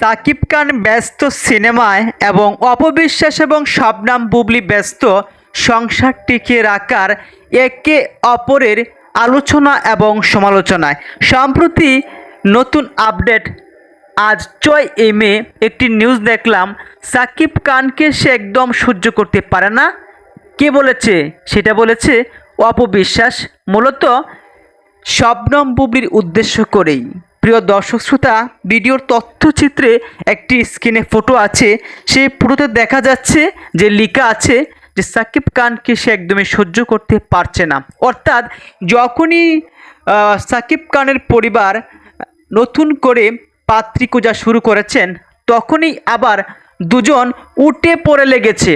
সাকিব খান ব্যস্ত সিনেমায় এবং অপবিশ্বাস এবং শবনাম বুবলি ব্যস্ত সংসার টিকিয়ে রাখার একে অপরের আলোচনা এবং সমালোচনায়। সম্প্রতি নতুন আপডেট, আজ ছয় এ একটি নিউজ দেখলাম, সাকিব খানকে সে একদম সহ্য করতে পারে না। কে বলেছে? সেটা বলেছে অপবিশ্বাস। মূলত শবনম বুবলির উদ্দেশ্য করেই। প্রিয় দর্শক শ্রোতা, ভিডিওর তথ্যচিত্রে একটি স্ক্রিনে ফটো আছে। সেই ফটোতে দেখা যাচ্ছে যে লেখা আছে যে সাকিব খানকে সে একদমই সহ্য করতে পারছে না। অর্থাৎ যখনই সাকিব খানের পরিবার নতুন করে পাত্রী খোঁজা শুরু করেছেন, তখনই আবার দুজন উঠে পড়ে লেগেছে।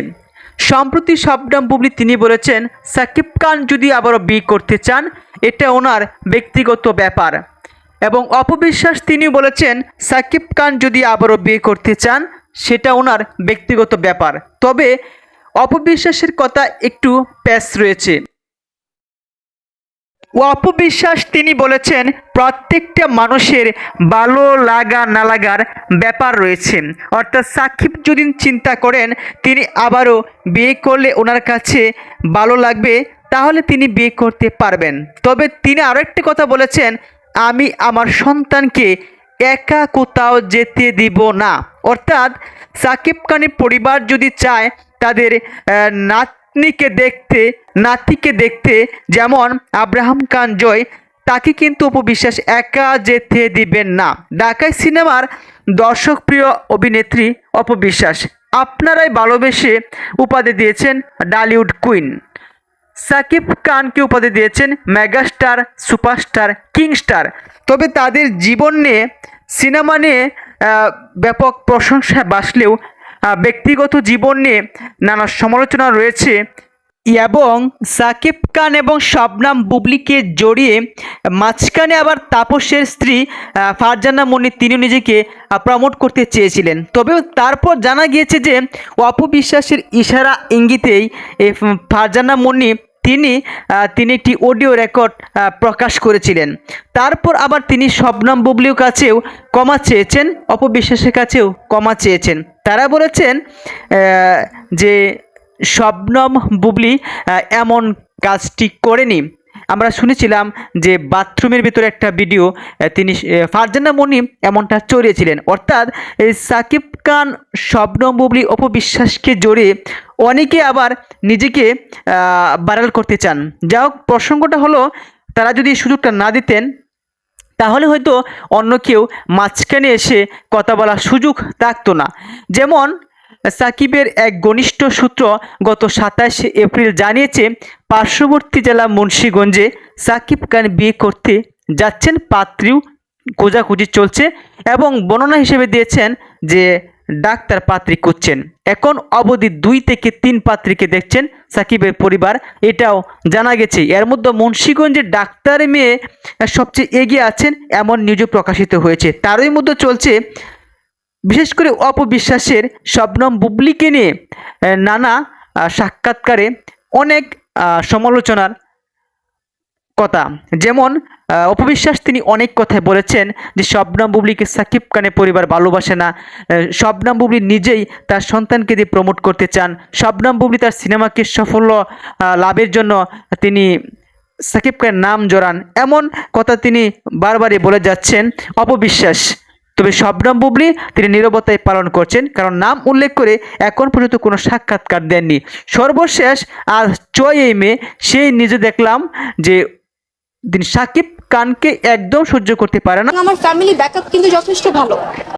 সম্প্রতি শবনাম বুবলি তিনি বলেছেন, সাকিব খান যদি আবারও বিয়ে করতে চান, এটা ওনার ব্যক্তিগত ব্যাপার। এবং অপবিশ্বাস তিনি বলেছেন, সাকিব খান যদি আবারও বিয়ে করতে চান, সেটা ওনার ব্যক্তিগত ব্যাপার। তবে অপবিশ্বাসের কথা একটু প্যাস রয়েছে। অপবিশ্বাস তিনি বলেছেন, প্রত্যেকটা মানুষের ভালো লাগা না লাগার ব্যাপার রয়েছে। অর্থাৎ সাকিব যদি চিন্তা করেন, তিনি আবারও বিয়ে করলে ওনার কাছে ভালো লাগবে, তাহলে তিনি বিয়ে করতে পারবেন। তবে তিনি আরও একটি কথা বলেছেন আমি আমার সন্তানকে একা কোথাও যেতে দিব না। অর্থাৎ সাকিব খানের পরিবার যদি চায় তাদের নাতনিকে দেখতে, নাতিকে দেখতে, যেমন আব্রাহাম খান জয়, তাকে কিন্তু উপবিশ্বাস একা যেতে দিবেন না। ঢাকায় সিনেমার দর্শকপ্রিয় অভিনেত্রী অপবিশ্বাস আপনারাই ভালোবেসে উপাধি দিয়েছেন ডালিউড কুইন। সাকিব খানকে উপাধি দিয়েছেন মেগাস্টার, সুপারস্টার, কিংস্টার। তবে তাদের জীবন নিয়ে, সিনেমা নিয়ে ব্যাপক প্রশংসা বাসলেও ব্যক্তিগত জীবন নিয়ে নানা সমালোচনা রয়েছে এবং সাকিব খান এবং শবনাম বুবলিকে জড়িয়ে মাঝখানে আবার তাপসের স্ত্রী ফারজানা মনি তিনি নিজেকে প্রমোট করতে চেয়েছিলেন। তবে তারপর জানা গিয়েছে যে অপবিশ্বাসের ইশারা ইঙ্গিতেই ফারজানা মনি তিনি তিনি একটি অডিও রেকর্ড প্রকাশ করেছিলেন। তারপর আবার তিনি শবনম বুবলির কাছেও ক্ষমা চেয়েছেন, অপবিশ্বাসের কাছেও ক্ষমা চেয়েছেন। তারা বলেছেন যে শবনম বুবলি এমন কাজটি করেনি। আমরা শুনেছিলাম যে বাথরুমের ভিতরে একটা ভিডিও তিনি ফারজানা মনি এমনটা চড়িয়েছিলেন। অর্থাৎ এই সাকিব খান, শবনম বুবলি অপবিশ্বাসকে জড়িয়ে অনেকে আবার নিজেকে ভাইরাল করতে চান। যা হোক, প্রসঙ্গটা হলো, তারা যদি সুযোগটা না দিতেন, তাহলে হয়তো অন্য কেউ মাঝখানে এসে কথা বলার সুযোগ থাকতো না। যেমন, সাকিবের এক ঘনিষ্ঠ সূত্র গত সাতাশে এপ্রিল জানিয়েছে, পার্শ্ববর্তী জেলা মুন্সীগঞ্জে সাকিব খান বিয়ে করতে যাচ্ছেন, পাত্রীও খোঁজাখুঁজি চলছে এবং বর্ণনা হিসেবে দিয়েছেন যে ডাক্তার পাত্রী খুঁজছেন। এখন অবধি দুই থেকে তিন পাত্রীকে দেখছেন সাকিবের পরিবার, এটাও জানা গেছে। এর মধ্যে মুন্সীগঞ্জের ডাক্তার মেয়ে সবচেয়ে এগিয়ে আছেন এমন নিউজও প্রকাশিত হয়েছে। তারই মধ্যে চলছে বিশেষ করে অপবিশ্বাসের শবনম বুবলিকে নিয়ে নানা সাক্ষাৎকারে অনেক সমালোচনার কথা। যেমন অপবিশ্বাস তিনি অনেক কথাই বলেছেন যে শবনম বুবলিকে সাকিব খানের পরিবার ভালোবাসে না। শবনম বুবলি নিজেই তার সন্তানকে দিয়ে প্রমোট করতে চান। শবনম বুবলি তার সিনেমাকে সাফল্য লাভের জন্য তিনি সাকিব খানের নাম জড়ান এমন কথা তিনি বারবারই বলে যাচ্ছেন, অপবিশ্বাস। তবে শবনম বুবলি তিনি নিরবতায় পালন করছেন, কারণ নাম উল্লেখ করে এখন পর্যন্ত কোনো সাক্ষাৎকার দেননি। সর্বশেষ আর ছয় এই মে সেই নিজে দেখলাম যে তিনি সাকিব খানকে একদম সহ্য করতে পারে না। আমার ফ্যামিলি ব্যাকআপ কিন্তু যথেষ্ট ভালো।